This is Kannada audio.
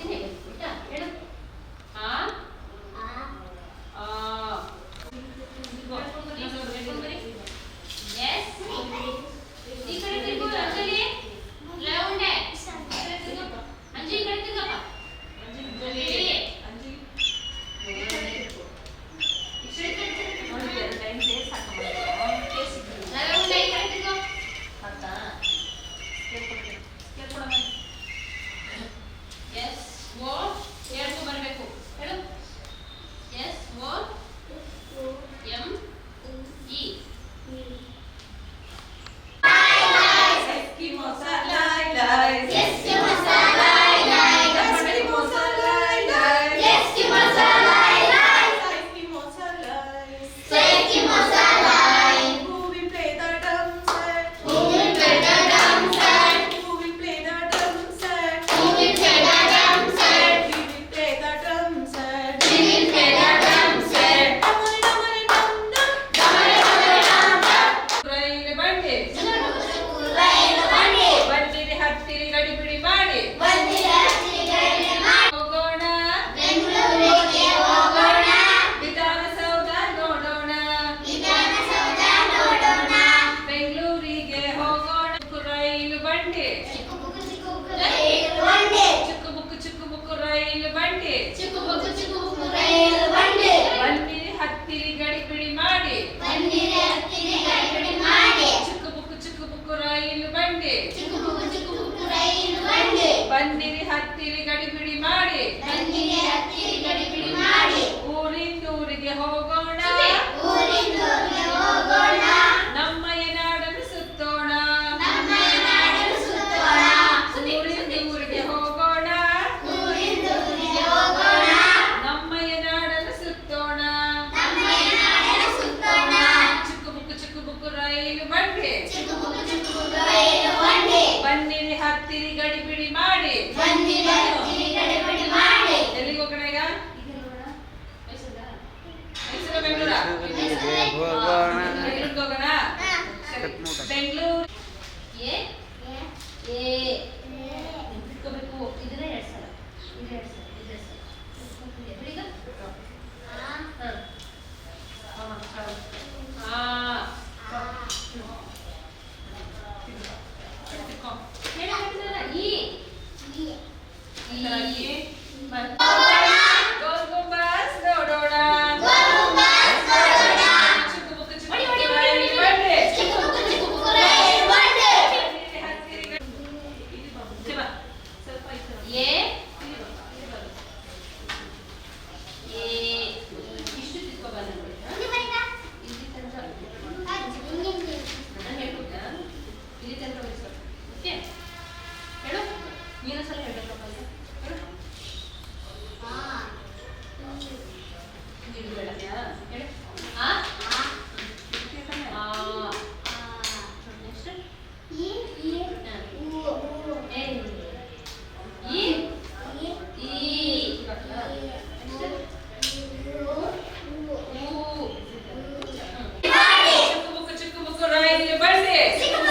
어떻게 되겠습니까? ಎ ಬಿಟ್ಕೋಬೇಕು ಇದನ್ನ ಎರಡು ಸಲ ಇದು ಎರಡು ಸಲ ಇದು ಎರಡು ಸಲ ಬಿಡಿಗ ಹಾಂ ಈ ಈ 네.